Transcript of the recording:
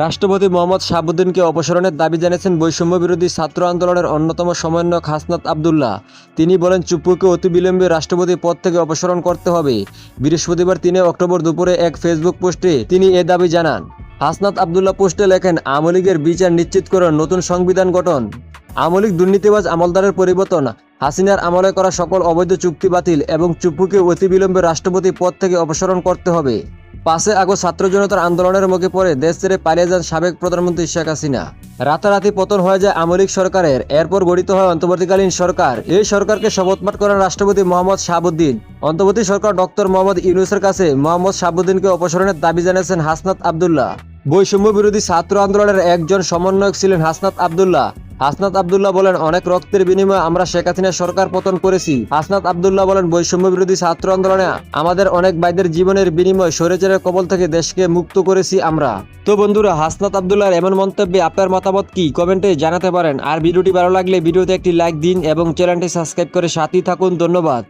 রাষ্ট্রপতি মোহাম্মদ শাহাবুদ্দিনকে অপসারণের দাবি জানিয়েছেন বৈষম্য বিরোধী ছাত্র আন্দোলনের অন্যতম সমন্বয়ক হাসনাত আবদুল্লাহ। তিনি বলেন চুপ্পুকে অতিবিলম্বে রাষ্ট্রপতি পদ থেকে অপসারণ করতে হবে। বৃহস্পতিবার তিনে অক্টোবর দুপুরে এক ফেসবুক পোস্টে তিনি এ দাবি জানান। হাসনাত আবদুল্লাহ পোস্টে লেখেন, আওয়ামী লীগের বিচার নিশ্চিত করে নতুন সংবিধান গঠন। আওয়ামী লীগ দুর্নীতিবাজ আমলদারের পরিবর্তন। হাসিনার আমলে করা সকল অবৈধ চুক্তি বাতিল এবং চুপ্পুকে অতিবিলম্বে রাষ্ট্রপতি পদ থেকে অপসারণ করতে হবে। পাঁচে আগস্ট ছাত্র জনতার আন্দোলনের মুখে পড়ে দেশ ছেড়ে পালিয়ে যান সাবেক প্রধানমন্ত্রী শেখ হাসিনা। রাতারাতি পতন হয়ে যায় আমলিক সরকারের, এরপর গঠিত হয় অন্তর্বর্তীকালীন সরকার। এই সরকারকে শপথপাঠ করেন রাষ্ট্রপতি মোহাম্মদ শাহাবুদ্দিন। অন্তর্বর্তী সরকার ডক্টর মোহাম্মদ ইউনুসের কাছে মোহাম্মদ শাহাবুদ্দিনকে অপসারণের দাবি জানিয়েছেন হাসনাত আবদুল্লাহ। বৈষম্য বিরোধী ছাত্র আন্দোলনের একজন সমন্বয়ক ছিলেন হাসনাত আবদুল্লাহ। হাসনাত আবদুল্লাহ বলেন, অনেক রক্তের বিনিময়ে আমরা শেখ হাসিনার সরকার পতন করেছি। হাসনাত আবদুল্লাহ বলেন, বৈষম্য বিরোধী ছাত্র আন্দোলনে আমাদের অনেক ভাইদের জীবনের বিনিময় স্বৈরাচারের কবল থেকে দেশকে মুক্ত করেছি আমরা। তো বন্ধুরা, হাসনাত আবদুল্লাহর এমন মন্তব্যে আপনার মতামত কি? কমেন্টে জানাতে পারেন। আর ভিডিওটি ভালো লাগলে ভিডিওতে একটি লাইক দিন এবং চ্যানেলটি সাবস্ক্রাইব করে সাথেই থাকুন। ধন্যবাদ।